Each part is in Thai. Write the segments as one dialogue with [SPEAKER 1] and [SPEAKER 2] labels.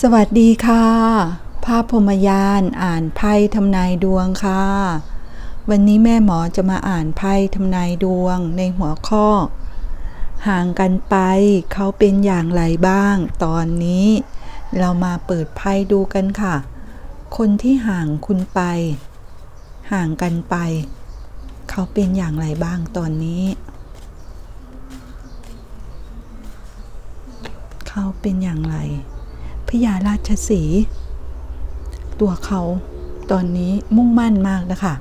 [SPEAKER 1] สวัสดีค่ะ ภาพพรมยานอ่านไพ่ทำนายดวงค่ะ วันนี้แม่หมอจะมาอ่านไพ่ทำนายดวงในหัวข้อ ห่างกันไปเขาเป็นอย่างไรบ้าง ตอนนี้ เรามาเปิดไพ่ดูกันค่ะ คนที่ห่างคุณไป ห่างกันไป เขาเป็นอย่างไรบ้างตอนนี้เขาเป็นอย่างไร พญาราชสี ตัวเขาตอนนี้มุ่งมั่นมากนะคะ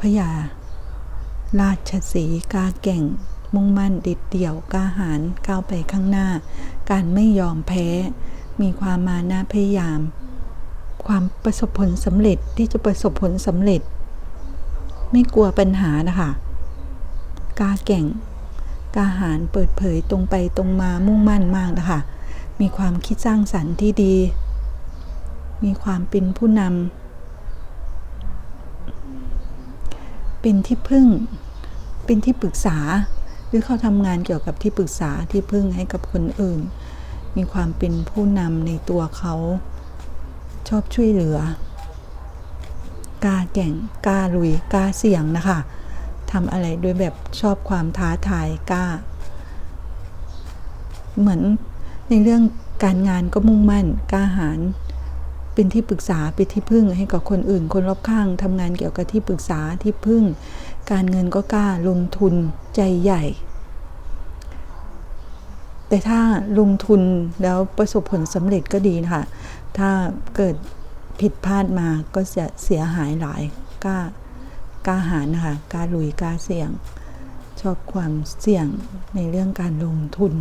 [SPEAKER 1] พญาราชสีกล้าเก่ง มุ่งมั่นเด็ดเดี่ยวกล้าหาญก้าวไปข้างหน้า การไม่ยอมแพ้ มีความมานะพยายาม ความประสบผลสำเร็จที่จะประสบผลสำเร็จ ไม่กลัวปัญหานะคะกล้าเก่งกล้าหาญเปิดเผยตรงไปตรงมามุ่งมั่นมากนะคะ มีความคิดสร้างสรรค์ที่ดี มีความเป็นผู้นำ เป็นที่พึ่ง เป็นที่ปรึกษา หรือเขาทำงานเกี่ยวกับที่ปรึกษาที่พึ่งให้กับคนอื่น มีความเป็นผู้นำในตัวเขา ชอบช่วยเหลือกล้าแก่งกล้าลุยกล้าเสี่ยงนะคะทำอะไรโดยแบบชอบความท้าทายกล้า เหมือน ในเรื่องการงานก็มุ่งมั่นกล้าหาญเป็นที่ปรึกษาเป็นที่พึ่งให้กับคนอื่น คนรอบข้างทำงานเกี่ยวกับที่ปรึกษาที่พึ่ง การเงินก็กล้าลงทุนใจใหญ่ แต่ถ้าลงทุนแล้วประสบผลสำเร็จก็ดีนะคะถ้าเกิดผิดพลาดมาก็จะเสียหายหลายกล้ากล้าหาญนะคะกล้าลุยกล้าเสี่ยง ชอบความเสี่ยงในเรื่องการลงทุน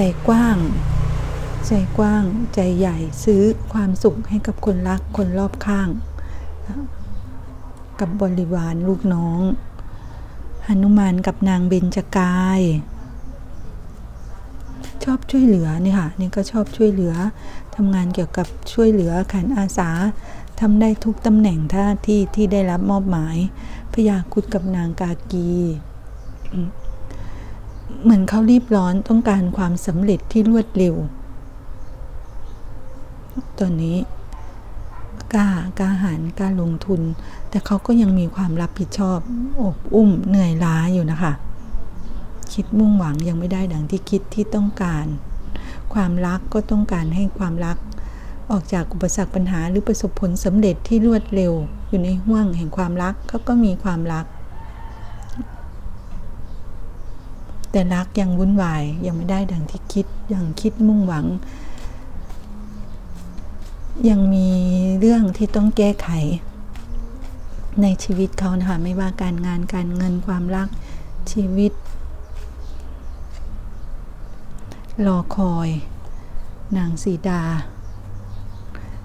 [SPEAKER 1] ใจกว้าง ใจกว้าง ใจใหญ่ซื้อความสุขให้กับคนรักคนรอบข้าง กับบริวารลูกน้องหนุมานกับนางเบญจกาย ชอบช่วยเหลือนี่ค่ะนี่ก็ชอบช่วยเหลือทำงานเกี่ยวกับช่วยเหลือขันอาสาทำได้ทุกตำแหน่งท่าที่ที่ได้รับมอบหมายพยาคุดกับนางกากี เหมือนเขารีบร้อนต้องการความสำเร็จที่รวดเร็วตอนนี้กล้ากล้าหาญกล้าลงทุน แต่เขาก็ยังมีความรับผิดชอบอบอุ้มเหนื่อยล้าอยู่นะคะ คิดมุ่งหวังยังไม่ได้ดังที่คิดที่ต้องการ ความรักก็ต้องการให้ความรัก ออกจากอุปสรรคปัญหาหรือประสบผลสำเร็จที่รวดเร็ว อยู่ในห่วงแห่งความรักเขาก็มีความรัก แต่รักยังวุ่นวาย ยังไม่ได้ดังที่คิด ยังคิดมุ่งหวัง ยังมีเรื่องที่ต้องแก้ไข ในชีวิตเขานะคะไม่ว่าการงานการเงินความรักชีวิต รอคอย นางสีดา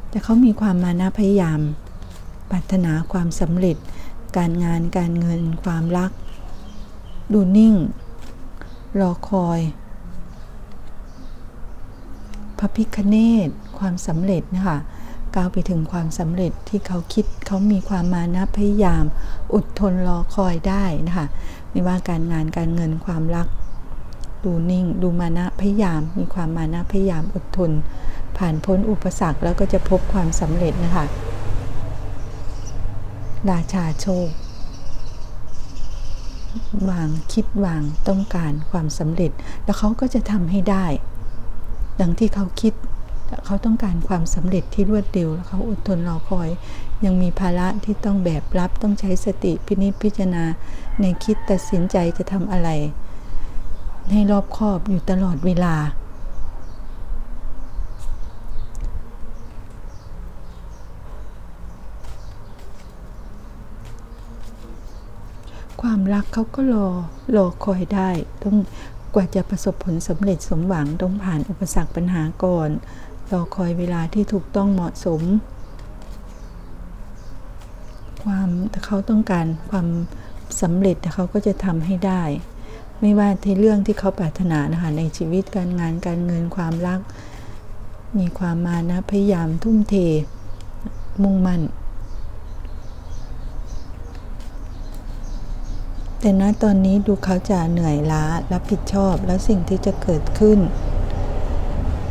[SPEAKER 1] แต่เขามีความมานะพยายามปรารถนาความสำเร็จ การงานการเงินความรัก ดูนิ่ง รอคอย พระพิคเนตความสำเร็จนะคะก้าวไปถึงความสำเร็จที่เขาคิดเขามีความมานะพยายาม อดทนรอคอยได้นะคะไม่ว่าการงานการเงินความรัก ดูนิ่ง ดูมานะพยายาม มีความมานะพยายามอดทน ผ่านพ้นอุปสรรคแล้วก็จะพบความสำเร็จนะคะราชาโชค วางคิดวางต้องการความสำเร็จ แล้วเขาก็จะทำให้ได้ ดังที่เขาคิดเขาต้องการความสำเร็จที่รวดเร็วแล้วเขาอดทนรอคอย ยังมีภาระที่ต้องแบกรับต้องใช้สติพินิจพิจารณา ในคิดตัดสินใจจะทำอะไร ให้รอบคอบอยู่ตลอดเวลา ความ รักเขาก็รอรอคอยได้ ต้องกว่าจะประสบผลสำเร็จสมหวังต้องผ่านอุปสรรคปัญหาก่อนรอคอยเวลาที่ถูกต้องเหมาะสม ความเขาต้องการความสำเร็จเขาก็จะทำให้ได้ ไม่ว่าในเรื่องที่เขาปรารถนานะคะในชีวิตการงานการเงินความรัก มีความมานะพยายามทุ่มเท มุ่งมั่น แต่ณตอนนี้ดูเขาจะเหนื่อยล้ารับผิดชอบแล้วสิ่งที่จะเกิดขึ้น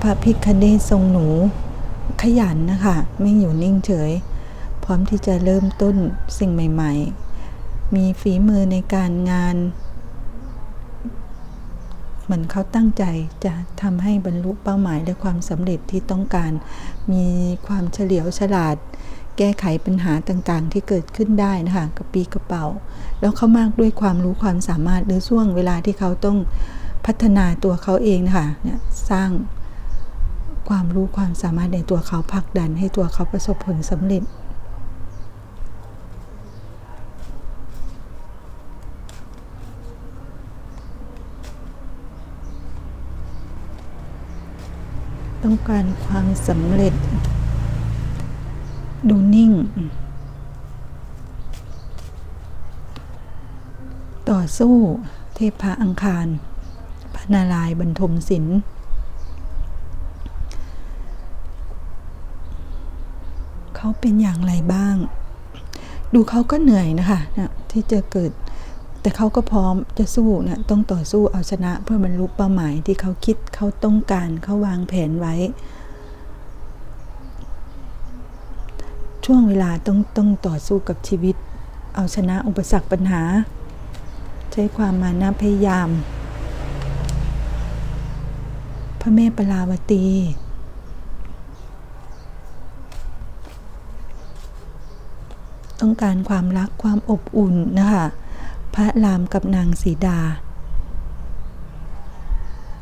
[SPEAKER 1] พระพิคเนศทรงหนู ขยันนะคะ ไม่อยู่นิ่งเฉย พร้อมที่จะเริ่มต้นสิ่งใหม่ ๆ มีฝีมือในการงาน เหมือนเขาตั้งใจจะทำให้บรรลุเป้าหมายและความสำเร็จที่ต้องการ มีความเฉลียวฉลาด แก้ไขปัญหาต่างๆ ที่เกิดขึ้นได้นะคะกระปีกระเป๋า แล้วเขามากด้วยความรู้ความสามารถหรือช่วงเวลาที่เขาต้องพัฒนาตัวเขาเองนะคะเนี่ยสร้างความรู้ความสามารถในตัวเขาผลักดันให้ตัวเขาประสบผลสำเร็จ ต้องการความสำเร็จ ดูนิ่ง ต่อสู้เทพพระอังคารพระนารายบรรทมศิลป์เขาเป็นอย่างไรบ้าง ดูเขาก็เหนื่อยนะคะนะที่จะเกิด แต่เขาก็พร้อมจะสู้นะต้องต่อสู้เอาชนะเพื่อบรรลุเป้าหมายที่เขาคิดเขาต้องการเขาวางแผนไว้ ช่วงเวลาต้องต้องต่อสู้กับชีวิต เอาชนะอุปสรรคปัญหา ใช้ความมานะพยายาม พระแม่ปราวตีต้องการความรักความอบอุ่นนะคะพระรามกับนางสีดา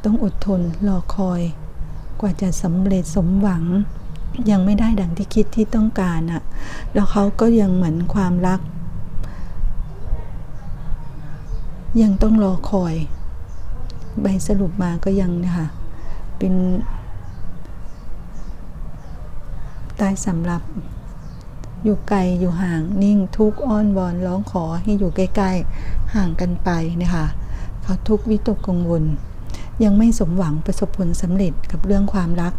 [SPEAKER 1] ต้องอดทนรอคอย กว่าจะสำเร็จสมหวัง ยังไม่ได้ดังที่คิดที่ต้องการอะแล้วเขาก็ยังเหมือนความรัก ยังต้องรอคอย ใบสรุปมาก็ยังนะคะเป็นตายสำหรับ อยู่ไกลอยู่ห่างนิ่งทุกอ้อนวอนร้องขอให้อยู่ใกล้ๆห่างกันไปนะคะเขาทุกข์วิตกกังวล ยังไม่สมหวังประสบผลสำเร็จกับเรื่องความรัก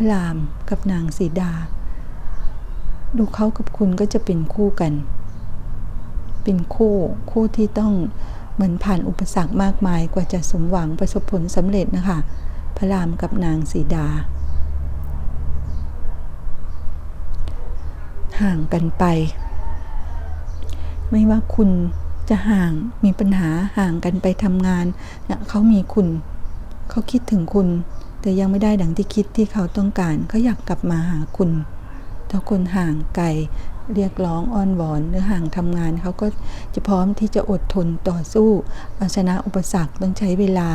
[SPEAKER 1] ระรามกับนางสีดา ดูเขากับคุณก็จะเป็นคู่กัน เป็นคู่คู่ที่ต้องเหมือนผ่านอุปสรรคมากมายกว่าจะสมหวังประสบผลสำเร็จนะคะ พระรามกับนางสีดา ห่างกันไป ไม่ว่าคุณจะห่างมีปัญหาห่างกันไปทำงานเนี่ยเขามีคุณ เขาคิดถึงคุณ แต่ยังไม่ได้ดังที่คิดที่เขาต้องการเขาอยากกลับมาหาคุณถ้าคนห่างไกลเรียกร้องอ้อนวอนหรือห่างทำงานเขาก็จะพร้อมที่จะอดทนต่อสู้เอาชนะอุปสรรคต้องใช้เวลา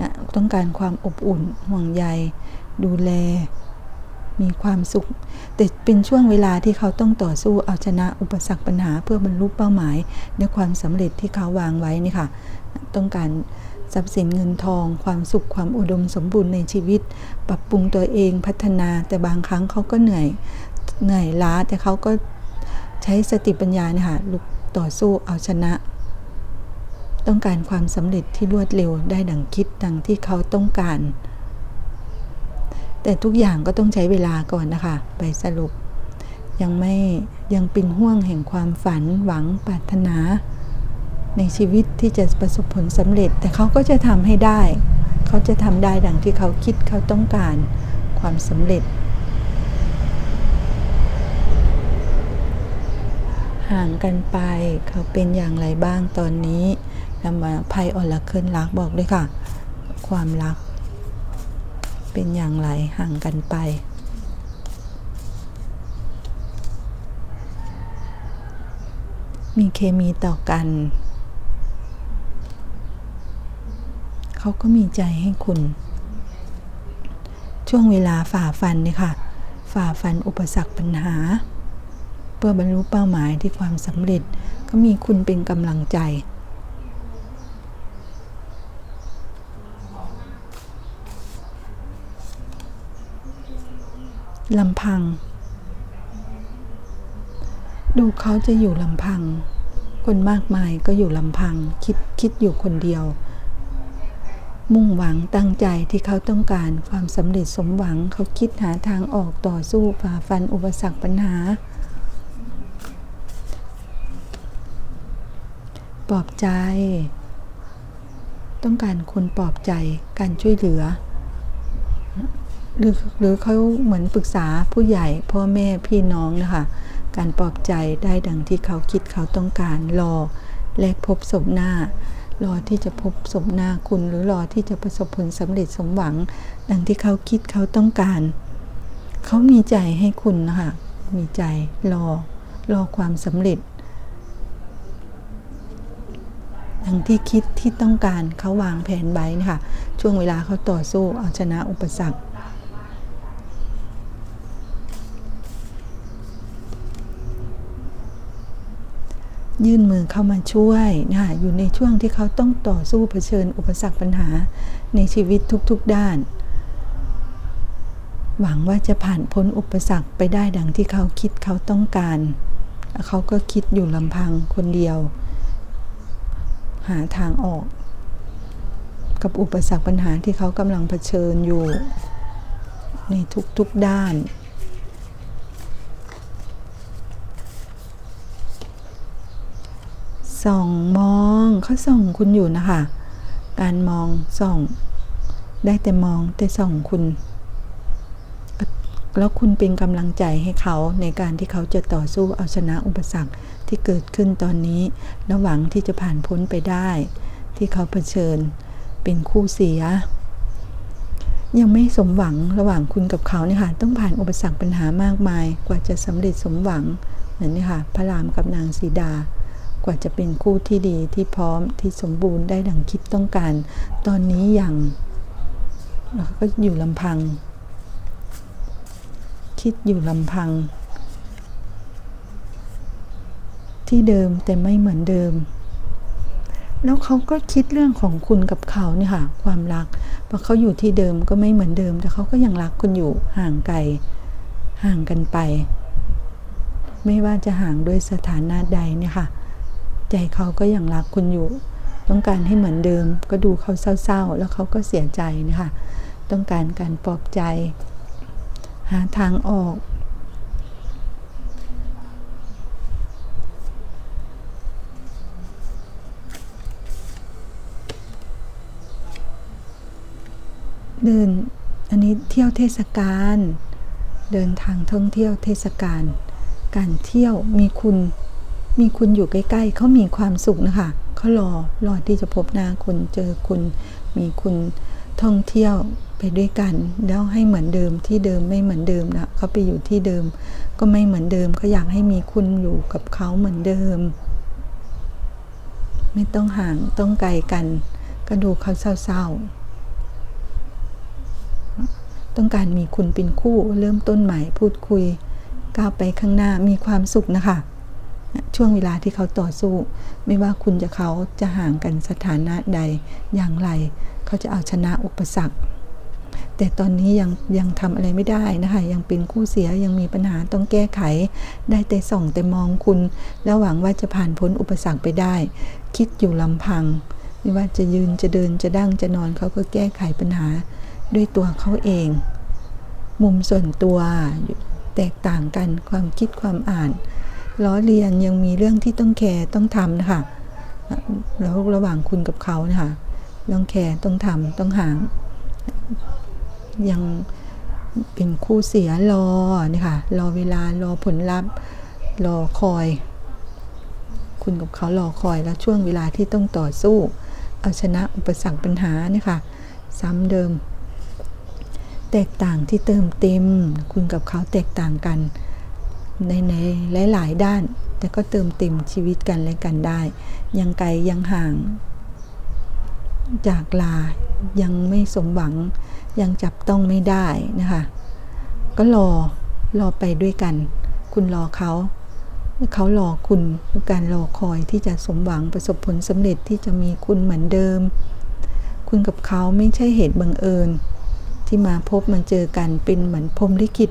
[SPEAKER 1] นะต้องการความอบอุ่นห่วงใย ดูแล มีความสุข แต่เป็นช่วงเวลาที่เขาต้องต่อสู้เอาชนะอุปสรรคปัญหาเพื่อบรรลุเป้าหมายในความสำเร็จที่เขาวางไว้นี่ค่ะ ต้องการ ทรัพย์สินเงินทอง ความสุขความอุดมสมบูรณ์ในชีวิต ปรับปรุงตัวเองพัฒนาแต่บางครั้งเขาก็เหนื่อยเหนื่อยล้าแต่เขาก็ใช้สติปัญญาเนี่ยค่ะลุกต่อสู้เอาชนะ ต้องการความสำเร็จที่รวดเร็วได้ดังคิดดังที่เขาต้องการ แต่ทุกอย่างก็ต้องใช้เวลาก่อนนะคะ ไปสรุป ยังไม่ยังเป็นห่วงแห่งความฝันหวังปรารถนา ในชีวิตที่จะประสบผลสำเร็จ แต่เขาก็จะทำให้ได้ เขาจะทำได้ดังที่เขาคิดเขาต้องการความสำเร็จ ห่างกันไปเขาเป็นอย่างไรบ้างตอนนี้เรามาไพ่ออลาเคิลรักบอกด้วยค่ะ ความรัก เป็นอย่างไรห่างกันไปมีเคมีต่อกัน เขาก็มีใจให้คุณ ช่วงเวลาฝ่าฟันเนี่ยค่ะ ฝ่าฟันอุปสรรคปัญหา เพื่อบรรลุเป้าหมายที่ความสำเร็จ ก็มีคุณเป็นกำลังใจลำพัง ดูเขาจะอยู่ลำพัง คนมากมายก็อยู่ลำพัง คิดคิดอยู่คนเดียว มุ่งหวังตั้งใจที่เขาต้องการความสำเร็จสมหวังเขาคิดหาทางออกต่อสู้ฝ่าฟันอุปสรรคปัญหา ปลอบใจ ต้องการคนปลอบใจการช่วยเหลือ หรือหรือเขาเหมือนปรึกษาผู้ใหญ่พ่อแม่พี่น้องนะคะ การปลอบใจได้ดังที่เขาคิดเขาต้องการรอแลกพบศพหน้า รอที่จะพบสมนาคุณ หรือรอที่จะประสบผลสำเร็จสมหวัง ดังที่เขาคิดเขาต้องการ เขามีใจให้คุณนะคะมีใจรอรอความสำเร็จ ดังที่คิดที่ต้องการเขาวางแผนไว้นะคะช่วงเวลาเขาต่อสู้เอาชนะอุปสรรค ยื่นมือเข้ามาช่วยนะคะอยู่ในช่วงที่เขาต้องต่อสู้เผชิญอุปสรรคปัญหาในชีวิตทุกๆด้าน หวังว่าจะผ่านพ้นอุปสรรคไปได้ดังที่เขาคิดเขาต้องการ เขาก็คิดอยู่ลำพังคนเดียว หาทางออก กับอุปสรรคปัญหาที่เขากำลังเผชิญอยู่ ในทุกๆด้าน ส่องมองเขาส่องคุณอยู่นะคะ การมองส่อง ได้แต่มองแต่ส่องคุณ แล้วคุณเป็นกำลังใจให้เขาในการที่เขาจะต่อสู้เอาชนะอุปสรรคที่เกิดขึ้นตอนนี้และหวังที่จะผ่านพ้นไปได้ ที่เขาเผชิญเป็นคู่เสีย ยังไม่สมหวังระหว่างคุณกับเขาเนี่ยค่ะต้องผ่านอุปสรรคปัญหามากมาย กว่าจะสำเร็จสมหวังเหมือนนี่ค่ะพระรามกับนางสีดา กว่าจะเป็นคู่ที่ดีที่พร้อมที่สมบูรณ์ได้ดังคิดต้องการ ตอนนี้ยังแล้วก็อยู่ลำพัง คิดอยู่ลำพัง ที่เดิมแต่ไม่เหมือนเดิม แล้วเขาก็คิดเรื่องของคุณกับเขาเนี่ยค่ะ ความรักพอเขาอยู่ที่เดิมก็ไม่เหมือนเดิม แต่เขาก็ยังรักคุณอยู่ห่างไกลห่างกันไป ไม่ว่าจะห่างด้วยสถานะใดเนี่ยค่ะ ใจเขาก็ยังรักคุณอยู่ ต้องการให้เหมือนเดิม ก็ดูเขาเศร้าๆ แล้วเขาก็เสียใจนะคะ ต้องการการปลอบใจ หาทางออก เดินอันนี้เที่ยวเทศกาลเดินทางท่องเที่ยวเทศกาลการเที่ยวมีคุณ มีคุณอยู่ใกล้ ๆ เขามีความสุขนะคะเขารอรอที่จะพบหน้าคุณเจอคุณ มีคุณท่องเที่ยวไปด้วยกัน แล้วให้เหมือนเดิมที่เดิมไม่เหมือนเดิมนะเขาไปอยู่ที่เดิม ก็ไม่เหมือนเดิมเขาอยากให้มีคุณอยู่กับเขาเหมือนเดิม ไม่ต้องห่างต้องไกลกัน ก็ดูเขาเศร้าๆต้องการมีคุณเป็นคู่เริ่มต้นใหม่พูดคุยก้าวไปข้างหน้ามีความสุขนะคะ ช่วงเวลาที่เขาต่อสู้ ไม่ว่าคุณจะเขาจะห่างกันสถานะใดอย่างไร เขาจะเอาชนะอุปสรรค แต่ตอนนี้ยังยังทำอะไรไม่ได้นะคะ ยังเป็นคู่เสียยังมีปัญหาต้องแก้ไข ได้แต่ส่องแต่มองคุณ แล้วหวังว่าจะผ่านพ้นอุปสรรคไปได้ คิดอยู่ลำพัง ไม่ว่าจะยืนจะเดินจะดั้งจะนอนเขาก็แก้ไขปัญหาด้วยตัวเขาเอง มุมส่วนตัวแตกต่างกันความคิดความอ่าน ล้อเลียนยังมีเรื่องที่ต้องแคร์ต้องทำนะคะแล้วระหว่างคุณกับเขานะคะต้องแคร์ต้องทำต้องห่าง ยังเป็นคู่เสียรอนะคะรอเวลารอผลลัพธ์รอคอย คุณกับเขารอคอยแล้วช่วงเวลาที่ต้องต่อสู้ เอาชนะอุปสรรคปัญหานี่ค่ะซ้ำเดิม แตกต่างที่เติมเต็ม คุณกับเขาแตกต่างกัน ในในหลาย ๆ ด้าน แต่ก็เติมเต็มชีวิตกันและกันได้ ยังไกลยังห่าง จากลายังไม่สมหวัง ยังจับต้องไม่ได้นะคะ ก็รอรอไปด้วยกัน คุณรอเขาเขารอคุณการรอคอยที่จะสมหวังประสบผลสำเร็จที่จะมีคุณเหมือนเดิม คุณกับเขาไม่ใช่เหตุบังเอิญ ที่มาพบมันเจอกันเป็นเหมือนพรหมลิขิต